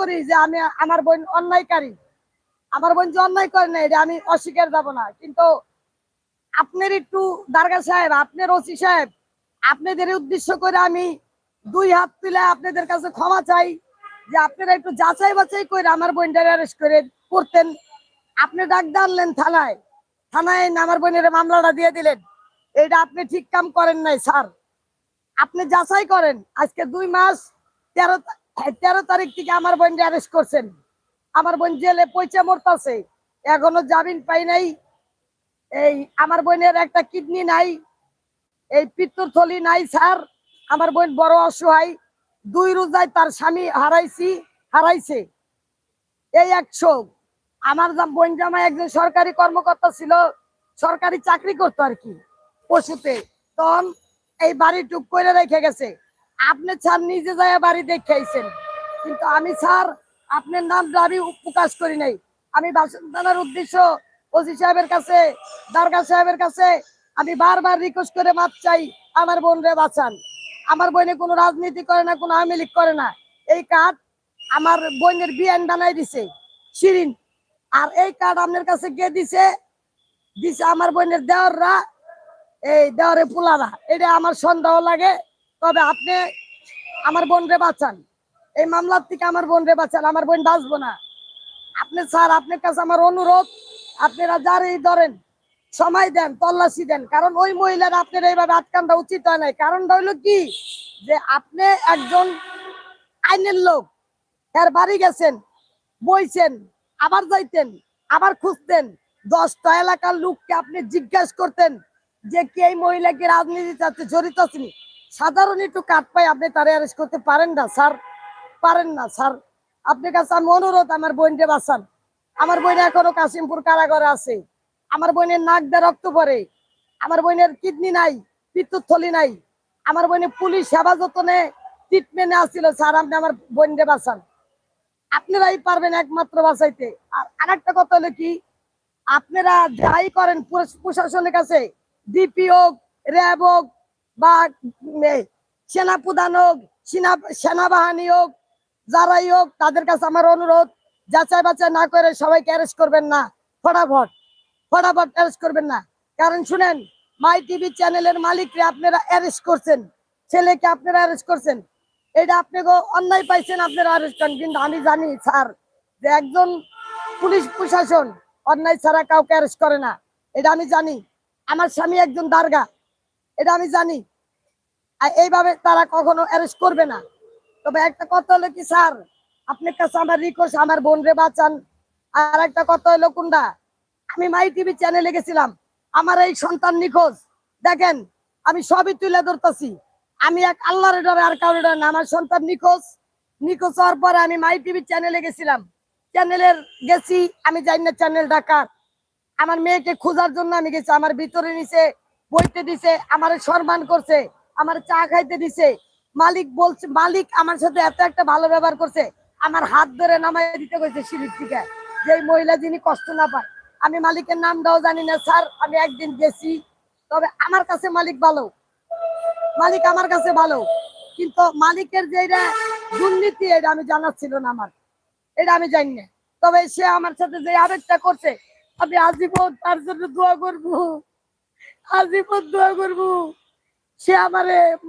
করি যে আমি আমার বোন অন্যায়কারী। আমার বোন যে অন্যায় করে না এটা আমি অস্বীকার যাব না। কিন্তু আপনার একটু দারগা সাহেব, আপনার ওসি সাহেব, আপনাদের উদ্দেশ্য করে আমি দুই হাত তুলে আপনাদের কাছে ক্ষমা চাই যে আপনারা একটু যাচাই বাছাই করে আমার বোনটার অ্যারেস্ট করে করতেন আপনি ডাক ডানলেন থানায়। থানায় আমার বোনের মামলাটা দিয়ে দিলেন। এটা আপনি ঠিক কাম করেন নাই, স্যার। আপনি যাচাই করেন। আজকে দুই মাস, তেরো তেরো তারিখ থেকে আমার বোনকে অ্যারেস্ট করছেন। আমার বোন জেলে পয়সা মরতাছে। এখনও জামিন পাই নাই। এই আমার বোনের একটা কিডনি নাই। এই পিত্তর থলি নাই, স্যার। আমার বোন বড় অসহায়। দুই রোজায় তার স্বামী হারাইছি, হারাইছে। এই একশো। আমার বোন জামাই একজন সরকারি কর্মকর্তা ছিল, সরকারি চাকরি করতো আর কি। পশুতে। তখন এই বাড়ি টুক করে রেখে গেছে। আপনি স্যার নিজে যায় বাড়ি দেখাইছেন কিন্তু আমি স্যার আপনার নাম দাবি প্রকাশ করি নাই। আমি বাসিন্দার উদ্দেশ্য ওসি সাহেবের কাছে, দারগা সাহেবের কাছে আমি বারবার রিকোয়েস্ট করে মাপ চাই, আমার বোন রে বাঁচান। আমার বোনে কোনো রাজনীতি করে না, কোনো আওয়ামী লীগ করে না। এই কার্ড আমার বোনের বিয়ান বানাই দিছে, শিরিন। আর এই কার্ড আপনার কাছে কে দিছে? দিছে আমার বোনের দেওয়াররা এই দেওয়ারে পোলারা এটা আমার সন্দেহ লাগে। তবে আপনি আমার বোন রে বাঁচান। এই মামলার থেকে আমার বোন রে বাঁচান, আমার বোন বাঁচবো না। আপনি স্যার, আপনার কাছে আমার অনুরোধ, আপনারা যারই ধরেন, সময় দেন, তল্লাশি দেন, কারণ ওই মহিলার আপনার এইভাবে আটকানটা উচিত হয় নাই। কারণটা হইল কি? যে আপনি একজন আইনের লোক, এর বাড়ি গেছেন, বইছেন, আবার যাইতেন, আবার খুঁজতেন, দশটা এলাকার লোককে আপনি জিজ্ঞাসা করতেন যে কে এই মহিলাকে রাজনীতিতে জড়িত আছেন সাধারণ একটু কাট পাই আপনি তারা অ্যারেস্ট করতে পারেন না, স্যার। পারেন না, স্যার। আপনার কাছে আমি অনুরোধ, আমার বোনকে বাঁচান। আমার বোন এখনও কাশিমপুর কারাগারে আছে। আমার বোনের নাক দিয়ে রক্ত পড়ে। আমার বোনের কিডনি নাই, বিদ্যুৎ থলি নাই। আমার বোনের পুলিশ সেবা হেফাজতনে ট্রিটমেন্টে আসছিল, স্যার, আপনি আমার বোনকে বাঁচান। আপনারাই পারবেন একমাত্র বাঁচাইতে। আর আরেকটা কথা হলো কি, আপনারা যাই করেন প্রশাসনের কাছে ডিপি হোক র্যাব হোক বা সেনাপ্রধান হোক, সেনা, সেনাবাহিনী হোক, যারাই হোক, তাদের কাছে আমার অনুরোধ, যাচাই বাছাই না করে সবাইকে অ্যারেস্ট করবেন না। ফটাফট ফটাফট অ্যারেস্ট করবেন না। কারণ শুনেন মাই টিভি চ্যানেলের মালিকরে আপনারা অ্যারেস্ট করছেন, ছেলেকে আপনারা অ্যারেস্ট করছেন। এটা আপনাকে অন্যায় পাইছেন, আপনারা অ্যারেস্ট করেন। কিন্তু আমি জানি, স্যার, যে একজন পুলিশ প্রশাসন অন্যায় ছাড়া কাউকে অ্যারেস্ট করে না। এটা আমি জানি। আমার স্বামী একজন দারগা। এটা আমি জানি। আর এইভাবে তারা কখনো অ্যারেস্ট করবে না। তবে একটা কথা হলো কি, স্যার, আপনার কাছে আমার রিকোয়েস্ট আমার বোন রে বাঁচান। আর একটা কথা হলো কোনটা আমি মাই টিভি চ্যানেলে গেছিলাম। আমার এই সন্তান নিখোঁজ। দেখেন, আমি সবই তুলে ধরতেছি। আমি এক আল্লাহর ডরে আর কারোর ডরে আমার সন্তান নিখোঁজ। নিখোঁজ হওয়ার পরে আমি মাই টিভি চ্যানেলে গেছিলাম। চ্যানেলের গেছি, আমি জানি না চ্যানেল ডাকার আমার মেয়েকে খোঁজার জন্য আমি গেছি, আমার ভিতরে নিছে, বইতে দিছে, আমার সম্মান করছে। আমার চা খাইতে দিছে। মালিক বলছে, মালিক আমার সাথে এত একটা ভালো ব্যবহার করছে, আমার হাত ধরে নামাই দিতে কইছে সিঁড়ির থেকে যে মহিলা যিনি কষ্ট না পায়, আমি মালিকের নামটাও জানি না, স্যার, আমি একদিন গেছি। তবে আমার কাছে মালিক ভালো। মালিক আমার কাছে ভালো। কিন্তু মালিকের যে এটা দুর্নীতি, এটা আমি জানার ছিল না আমার। এটা আমি জানি না। তবে সে আমার সাথে যে আবেগটা করছে, আমি আজীবন তার জন্য দোয়া করব। আজীবন দোয়া করব। সে আমারে